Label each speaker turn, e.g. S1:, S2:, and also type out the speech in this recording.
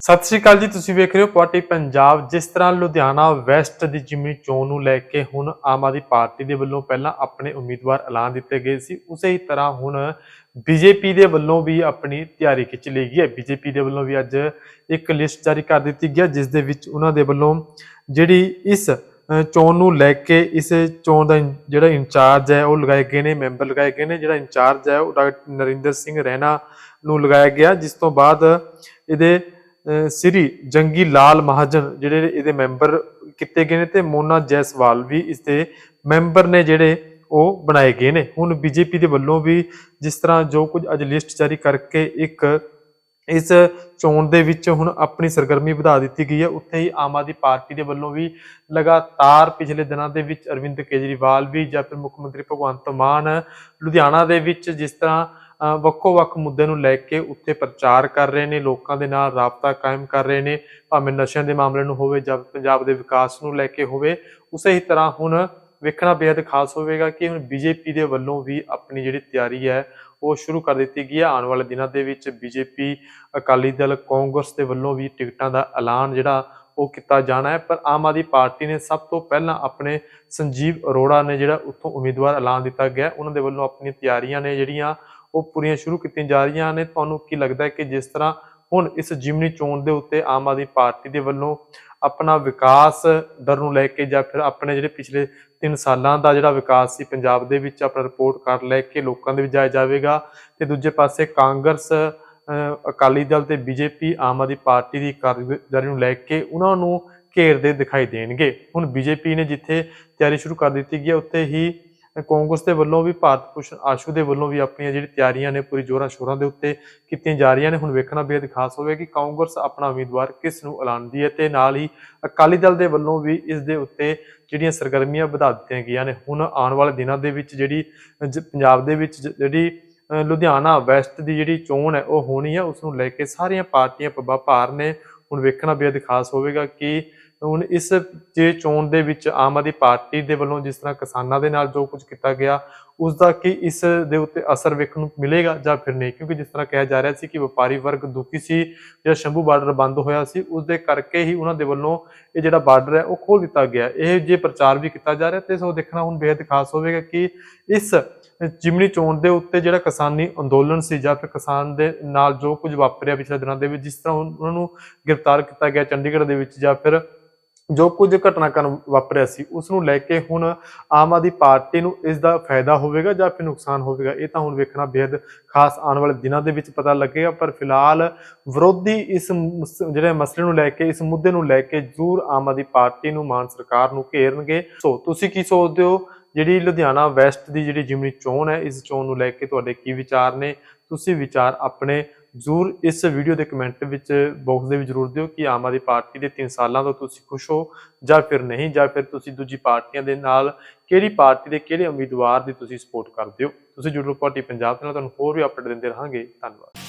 S1: ਸਤਿ ਸ਼੍ਰੀ ਅਕਾਲ ਜੀ, ਤੁਸੀਂ ਵੇਖ ਰਹੇ ਹੋ ਪਾਰਟੀ ਪੰਜਾਬ। ਜਿਸ ਤਰ੍ਹਾਂ ਲੁਧਿਆਣਾ ਵੈਸਟ ਦੀ ਜਿਮਨੀ ਚੋਣ ਨੂੰ ਲੈ ਕੇ ਹੁਣ ਆਮ ਆਦਮੀ ਪਾਰਟੀ ਦੇ ਵੱਲੋਂ ਪਹਿਲਾਂ ਆਪਣੇ ਉਮੀਦਵਾਰ ਐਲਾਨ ਦਿੱਤੇ ਗਏ ਸੀ, ਉਸੇ ਹੀ ਤਰ੍ਹਾਂ ਹੁਣ ਬੀਜੇਪੀ ਦੇ ਵੱਲੋਂ ਵੀ ਆਪਣੀ ਤਿਆਰੀ ਖਿੱਚ ਲਈ ਗਈ ਹੈ। ਬੀਜੇਪੀ ਦੇ ਵੱਲੋਂ ਵੀ ਅੱਜ ਇੱਕ ਲਿਸਟ ਜਾਰੀ ਕਰ ਦਿੱਤੀ ਗਈ ਹੈ, ਜਿਸ ਦੇ ਵਿੱਚ ਉਹਨਾਂ ਦੇ ਵੱਲੋਂ ਜਿਹੜੀ ਇਸ ਚੋਣ ਨੂੰ ਲੈ ਕੇ ਇਸ ਚੋਣ ਦਾ ਇਨ- ਜਿਹੜਾ ਇੰਚਾਰਜ ਹੈ, ਉਹ ਲਗਾਏ ਗਏ ਨੇ, ਮੈਂਬਰ ਲਗਾਏ ਗਏ ਨੇ। ਜਿਹੜਾ ਇੰਚਾਰਜ ਹੈ, ਉਹ ਡਾਕਟਰ ਨਰਿੰਦਰ ਸਿੰਘ ਰਹਿਣਾ ਨੂੰ ਲਗਾਇਆ ਗਿਆ, ਜਿਸ ਤੋਂ ਬਾਅਦ ਇਹਦੇ ਸ੍ਰੀ ਜੰਗੀ ਲਾਲ ਮਹਾਜਨ ਜਿਹੜੇ ਇਹਦੇ ਮੈਂਬਰ ਕੀਤੇ ਗਏ ਨੇ ਤੇ ਮੋਨਾ ਜੈਸਵਾਲ ਵੀ ਇਸ ਦੇ ਮੈਂਬਰ ਨੇ ਜਿਹੜੇ ਉਹ ਬਣਾਏ ਗਏ ਨੇ। ਹੁਣ ਬੀਜੇਪੀ ਦੇ ਵੱਲੋਂ ਵੀ ਜਿਸ ਤਰ੍ਹਾਂ ਜੋ ਕੁਝ ਅੱਜ ਲਿਸਟ ਜਾਰੀ ਕਰਕੇ ਇੱਕ ਇਸ ਚੋਣ ਦੇ ਵਿੱਚ ਹੁਣ ਆਪਣੀ ਸਰਗਰਮੀ ਵਧਾ ਦਿੱਤੀ ਗਈ ਹੈ, ਉੱਥੇ ਹੀ ਆਮ ਆਦਮੀ ਪਾਰਟੀ ਦੇ ਵੱਲੋਂ ਵੀ ਲਗਾਤਾਰ ਪਿਛਲੇ ਦਿਨਾਂ ਦੇ ਵਿੱਚ ਅਰਵਿੰਦ ਕੇਜਰੀਵਾਲ ਵੀ ਜਾਂ ਫਿਰ ਮੁੱਖ ਮੰਤਰੀ ਭਗਵੰਤ ਮਾਨ ਲੁਧਿਆਣਾ ਦੇ ਵਿੱਚ ਜਿਸ ਤਰ੍ਹਾਂ ਵੱਖੋ-ਵੱਖ ਮੁੱਦੇ ਨੂੰ ਲੈ ਕੇ ਉੱਥੇ ਪ੍ਰਚਾਰ ਕਰ ਰਹੇ ਨੇ, ਲੋਕਾਂ ਦੇ ਨਾਲ ਰਾਬਤਾ ਕਾਇਮ ਕਰ ਰਹੇ ਨੇ, ਭਾਵੇਂ ਨਸ਼ਿਆਂ ਦੇ ਮਾਮਲੇ ਨੂੰ ਹੋਵੇ ਜਾਂ ਪੰਜਾਬ ਦੇ ਵਿਕਾਸ ਨੂੰ ਲੈ ਕੇ ਹੋਵੇ, ਉਸੇ ਹੀ ਤਰ੍ਹਾਂ ਹੁਣ ਵੇਖਣਾ ਬੇहद ਖਾਸ ਹੋਵੇਗਾ ਕਿ ਹੁਣ ਬੀਜੇਪੀ ਦੇ ਵੱਲੋਂ ਵੀ ਆਪਣੀ ਜਿਹੜੀ ਤਿਆਰੀ ਹੈ, ਉਹ ਸ਼ੁਰੂ ਕਰ ਦਿੱਤੀ ਗਈ ਹੈ। ਆਉਣ ਵਾਲੇ ਦਿਨਾਂ ਦੇ ਵਿੱਚ ਬੀਜੇਪੀ ਅਕਾਲੀ ਦਲ ਕਾਂਗਰਸ ਦੇ ਵੱਲੋਂ ਵੀ ਟਿਕਟਾਂ ਦਾ ਐਲਾਨ ਜਿਹੜਾ ਉਹ ਕੀਤਾ ਜਾਣਾ ਹੈ। ਪਰ ਆਮ ਆਦਮੀ ਪਾਰਟੀ ਨੇ ਸਭ ਤੋਂ ਪਹਿਲਾਂ ਆਪਣੇ ਸੰਜੀਵ ਅਰੋੜਾ ਨੇ ਜਿਹੜਾ ਉੱਥੋਂ ਉਮੀਦਵਾਰ ਐਲਾਨ ਦਿੱਤਾ ਗਿਆ ਉਹਨਾਂ ਦੇ ਵੱਲੋਂ ਆਪਣੀਆਂ ਤਿਆਰੀਆਂ ਨੇ ਜਿਹੜੀਆਂ ਉਹ ਪੂਰੀਆਂ ਸ਼ੁਰੂ ਕੀਤੀਆਂ ਜਾ ਰਹੀਆਂ ਨੇ। ਤੁਹਾਨੂੰ ਕੀ ਲੱਗਦਾ ਹੈ ਕਿ ਜਿਸ ਤਰ੍ਹਾਂ ਹੁਣ ਇਸ ਜਿਮਨੀ ਚੋਣ ਦੇ ਉੱਤੇ ਆਮ ਆਦਮੀ ਪਾਰਟੀ ਦੇ ਵੱਲੋਂ ਆਪਣਾ ਵਿਕਾਸ ਦਰ ਨੂੰ ਲੈ ਕੇ ਜਾਂ ਫਿਰ ਆਪਣੇ ਜਿਹੜੇ ਪਿਛਲੇ 3 ਸਾਲਾਂ ਦਾ ਜਿਹੜਾ ਵਿਕਾਸ ਸੀ ਪੰਜਾਬ ਦੇ ਵਿੱਚ ਆਪਣਾ ਰਿਪੋਰਟ ਕਰ ਲੈ ਕੇ ਲੋਕਾਂ ਦੇ ਵਿੱਚ ਜਾਇਆ ਜਾਵੇਗਾ ਤੇ ਦੂਜੇ ਪਾਸੇ ਕਾਂਗਰਸ ਅਹ, ਅਕਾਲੀ ਦਲ ਤੇ ਬੀਜੇਪੀ ਆਮ ਆਦਮੀ ਪਾਰਟੀ ਦੀ ਕਾਰਗੁਜ਼ਾਰੀ ਨੂੰ ਲੈ ਕੇ ਉਹਨਾਂ ਨੂੰ ਘੇਰਦੇ ਦਿਖਾਈ ਦੇਣਗੇ। ਹੁਣ ਬੀਜੇਪੀ ਨੇ ਜਿੱਥੇ ਤਿਆਰੀ ਸ਼ੁਰੂ ਕਰ ਦਿੱਤੀ ਗਈ ਹੈ ਉੱਥੇ ਹੀ ਕਾਂਗਰਸ ਦੇ ਵੱਲੋਂ ਵੀ ਭਾਰਤ ਭੂਸ਼ਣ ਆਸ਼ੂ ਦੇ ਵੱਲੋਂ ਵੀ ਆਪਣੀਆਂ ਜਿਹੜੀ ਤਿਆਰੀਆਂ ਨੇ ਪੂਰੀ ਜ਼ੋਰਾਂ ਸ਼ੋਰਾਂ ਦੇ ਉੱਤੇ ਕੀਤੀਆਂ ਜਾ ਰਹੀਆਂ ਨੇ। ਹੁਣ ਵੇਖਣਾ ਬੇਅਦ ਖਾਸ ਹੋਵੇ ਕਿ ਕਾਂਗਰਸ ਆਪਣਾ ਉਮੀਦਵਾਰ ਕਿਸ ਨੂੰ ਐਲਾਨ ਦੀ ਹੈ ਤੇ ਨਾਲ ਹੀ ਅਕਾਲੀ ਦਲ ਦੇ ਵੱਲੋਂ ਵੀ ਇਸ ਦੇ ਉੱਤੇ ਜਿਹੜੀਆਂ ਸਰਗਰਮੀਆਂ ਵਧਾ ਦਿੱਤੀਆਂ ਗਈਆਂ ਨੇ। ਹੁਣ ਆਉਣ ਵਾਲੇ ਦਿਨਾਂ ਦੇ ਵਿੱਚ ਜਿਹੜੀ ਪੰਜਾਬ ਦੇ ਵਿੱਚ ਜਿਹੜੀ ਲੁਧਿਆਣਾ ਵੈਸਟ ਦੀ ਜਿਹੜੀ ਚੋਣ ਹੈ, ਉਹ ਹੋਣੀ ਹੈ। ਉਸ ਨੂੰ ਲੈ ਕੇ ਸਾਰੀਆਂ ਪਾਰਟੀਆਂ ਪੱਬਾ ਭਾਰ ਨੇ ਹੁਣ ਵੇਖਣਾ ਬੇਅਦ ਖਾਸ ਹੋਵੇਗਾ ਕਿ ਹੁਣ ਇਸ ਜੇ ਚੋਣ ਦੇ ਵਿੱਚ ਆਮ ਆਦਮੀ ਪਾਰਟੀ ਦੇ ਵੱਲੋਂ ਜਿਸ ਤਰ੍ਹਾਂ ਕਿਸਾਨਾਂ ਦੇ ਨਾਲ ਜੋ ਕੁਝ ਕੀਤਾ ਗਿਆ ਉਸ ਦਾ ਕੀ ਇਸ ਦੇ ਉੱਤੇ ਅਸਰ ਵੇਖਣ ਨੂੰ ਮਿਲੇਗਾ ਜਾਂ ਫਿਰ ਨਹੀਂ? ਕਿਉਂਕਿ ਜਿਸ ਤਰ੍ਹਾਂ ਕਿਹਾ ਜਾ ਰਿਹਾ ਸੀ ਕਿ ਵਪਾਰੀ ਵਰਗ ਦੁਖੀ ਸੀ ਜਿਹੜਾ ਸ਼ੰਭੂ ਬਾਰਡਰ ਬੰਦ ਹੋਇਆ ਸੀ ਉਸ ਦੇ ਕਰਕੇ ਹੀ ਉਹਨਾਂ ਦੇ ਵੱਲੋਂ ਇਹ ਜਿਹੜਾ ਬਾਰਡਰ ਹੈ ਉਹ ਖੋਲ ਦਿੱਤਾ ਗਿਆ। ਇਹ ਜੇ ਪ੍ਰਚਾਰ ਵੀ ਕੀਤਾ ਜਾ ਰਿਹਾ ਤੇ ਸੋ ਦੇਖਣਾ ਹੁਣ ਬੇहद ਖਾਸ ਹੋਵੇਗਾ ਕਿ ਇਸ ਜਿਮਨੀ ਚੋਣ ਦੇ ਉੱਤੇ ਜਿਹੜਾ ਕਿਸਾਨੀ ਅੰਦੋਲਨ ਸੀ ਜਾਂ ਫਿਰ ਕਿਸਾਨ ਦੇ ਨਾਲ ਜੋ ਕੁਝ ਵਾਪਰਿਆ ਪਿਛਲੇ ਦਿਨਾਂ ਦੇ ਵਿੱਚ, ਜਿਸ ਤਰ੍ਹਾਂ ਉਹਨਾਂ ਨੂੰ ਗ੍ਰਿਫਤਾਰ ਕੀਤਾ ਗਿਆ ਚੰਡੀਗੜ੍ਹ ਦੇ ਵਿੱਚ ਜਾਂ ਫਿਰ ਜੋ ਕੁਝ ਘਟਨਾਕ੍ਰਮ ਵਾਪਰਿਆ ਸੀ ਉਸ ਨੂੰ ਲੈ ਕੇ ਹੁਣ ਆਮ ਆਦਮੀ ਪਾਰਟੀ ਨੂੰ ਇਸ ਦਾ ਫਾਇਦਾ ਹੋਵੇਗਾ ਜਾਂ ਫਿਰ ਨੁਕਸਾਨ ਹੋਵੇਗਾ, ਇਹ ਤਾਂ ਹੁਣ ਵੇਖਣਾ ਬੇहद ਖਾਸ ਆਉਣ ਵਾਲੇ ਦਿਨਾਂ ਦੇ ਵਿੱਚ ਪਤਾ ਲੱਗੇਗਾ, ਪਰ ਫਿਲਹਾਲ ਵਿਰੋਧੀ ਇਸ ਜਿਹੜੇ ਮਸਲੇ ਨੂੰ ਲੈ ਕੇ, ਇਸ ਮੁੱਦੇ ਨੂੰ ਲੈ ਕੇ ਜ਼ਰੂਰ ਆਮ ਆਦਮੀ ਪਾਰਟੀ ਨੂੰ, ਮਾਨ ਸਰਕਾਰ ਨੂੰ ਘੇਰਨਗੇ। ਸੋ ਤੁਸੀਂ ਕੀ ਸੋਚਦੇ ਹੋ? ਜਿਹੜੀ ਲੁਧਿਆਣਾ ਵੈਸਟ ਦੀ ਜਿਹੜੀ ਜਿਮਨੀ ਚੋਣ ਹੈ, ਇਸ ਚੋਣ ਨੂੰ ਲੈ ਕੇ ਤੁਹਾਡੇ ਕੀ ਵਿਚਾਰ ਨੇ? ਤੁਸੀਂ ਵਿਚਾਰ ਆਪਣੇ ਜ਼ਰੂਰ ਇਸ ਵੀਡੀਓ ਦੇ ਕਮੈਂਟ ਵਿੱਚ ਬਾਕਸ ਦੇ ਵਿੱਚ ਜ਼ਰੂਰ ਦਿਓ ਕਿ ਆਮ ਆਦਮੀ ਪਾਰਟੀ ਦੇ 3 ਸਾਲਾਂ ਤੋਂ ਤੁਸੀਂ ਖੁਸ਼ ਹੋ ਜਾਂ ਫਿਰ ਨਹੀਂ, ਜਾਂ ਫਿਰ ਤੁਸੀਂ ਦੂਜੀ ਪਾਰਟੀਆਂ ਦੇ ਨਾਲ ਕਿਹੜੀ ਪਾਰਟੀ ਦੇ ਕਿਹੜੇ ਉਮੀਦਵਾਰ ਦੀ ਤੁਸੀਂ ਸਪੋਰਟ ਕਰਦੇ ਹੋ। ਤੁਸੀਂ ਜੁੜੋ ਪਾਰਟੀ ਪੰਜਾਬ ਦੇ ਨਾਲ, ਤੁਹਾਨੂੰ ਹੋਰ ਵੀ ਅਪਡੇਟ ਦਿੰਦੇ ਰਹਾਂਗੇ। ਧੰਨਵਾਦ।